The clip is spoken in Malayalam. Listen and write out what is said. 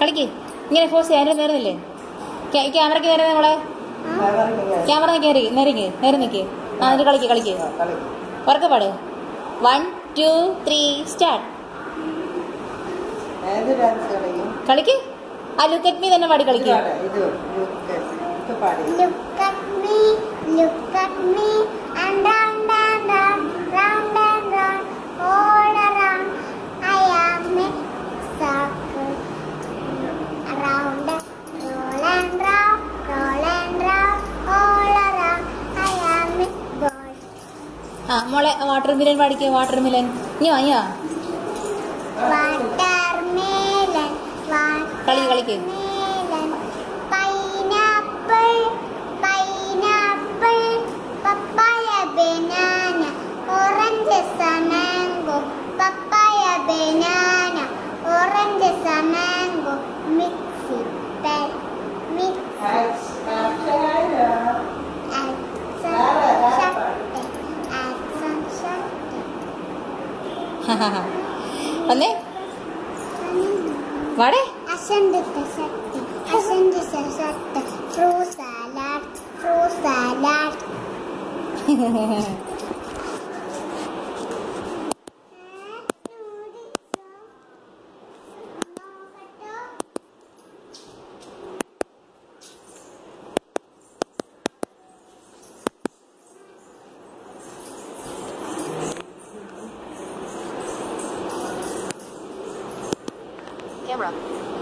കളിക്ക്. ഇങ്ങനെ ഫോഴ്സ് ചെയ്യാൻ നേരുന്നില്ലേ ക്യാമറയ്ക്ക് നേരെ നമ്മളെ ക്യാമറ കയറി നേരിക്ക് നേരെ നിൽക്ക് ആ എന്നിട്ട് കളിക്ക് കളിക്ക്. ഉറക്കപ്പാട്. വൺ ടു ത്രീ സ്റ്റാർട്ട് കളിക്ക്? ആ ലുക്ക് അറ്റ് മീ തന്നെ പാടി കളിക്ക്. Look at me look at പാടി. ആ മോളെ വാട്ടർ മിലൻ പാടിക്ക വാട്ടർ മിലൻ ഇനി വാങ്ങിയ കളി കളിക്ക് Banana, orange, and mango, papa. വന്നേ. വാടേ. Fruit salad fruit salad Camera.